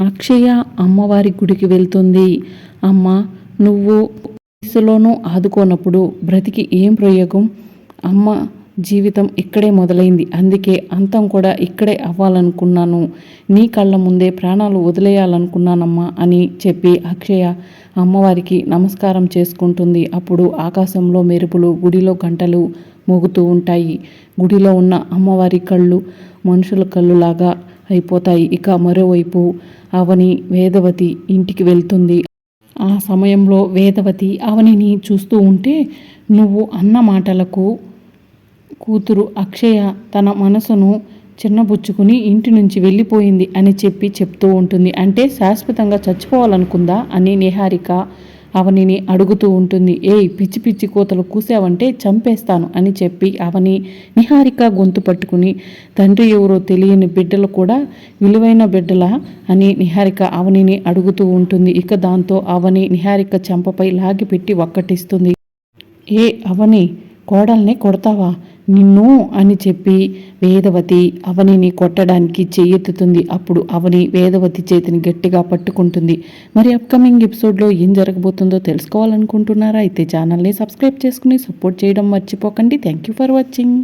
అక్షయ అమ్మవారి గుడికి వెళ్తుంది. అమ్మ నువ్వు వయసులోనూ ఆదుకోనప్పుడు బ్రతికి ఏం ప్రయోగం? అమ్మ జీవితం ఇక్కడే మొదలైంది. అందుకే అంతం కూడా ఇక్కడే అవ్వాలనుకున్నాను. నీ కళ్ళ ముందే ప్రాణాలు వదిలేయాలనుకున్నానమ్మా అని చెప్పి అక్షయ అమ్మవారికి నమస్కారం చేసుకుంటుంది. అప్పుడు ఆకాశంలో మెరుపులు గుడిలో గంటలు మోగుతూ ఉంటాయి. గుడిలో ఉన్న అమ్మవారి కళ్ళు మనుషుల కళ్ళులాగా అయిపోతాయి. ఇక మరోవైపు అవని వేదవతి ఇంటికి వెళ్తుంది. ఆ సమయంలో వేదవతి అవనిని చూస్తూ ఉంటే నువ్వు అన్న మాటలకు కూతురు అక్షయ తన మనసును చిన్నబుచ్చుకుని ఇంటి నుంచి వెళ్ళిపోయింది అని చెప్పి చెప్తూ ఉంటుంది. అంటే శాశ్వతంగా చచ్చిపోవాలనుకుందా అని నిహారిక అవనిని అడుగుతూ ఉంటుంది. ఏయ్ పిచ్చి పిచ్చి కోతలు కూసావంటే చంపేస్తాను అని చెప్పి అవని నిహారిక గొంతు పట్టుకుని తండ్రి ఎవరో తెలియని బిడ్డలు కూడా విలువైన బిడ్డలా అని నిహారిక అవనిని అడుగుతూ ఉంటుంది. ఇక దాంతో అవని నిహారిక చెంపపై లాగిపెట్టి ఒక్కటిస్తుంది. ఏ అవని కోడల్ని కొడతావా? నిన్ను అని చెప్పి వేదవతి అవనిని కొట్టడానికి చెయ్యెత్తుతుంది అప్పుడు అవని వేదవతి చేతిని గట్టిగా పట్టుకుంటుంది. మరి అప్కమింగ్ ఎపిసోడ్లో ఏం జరగబోతుందో తెలుసుకోవాలనుకుంటున్నారా? అయితే ఛానల్ని సబ్స్క్రైబ్ చేసుకుని సపోర్ట్ చేయడం మర్చిపోకండి. Thank you for watching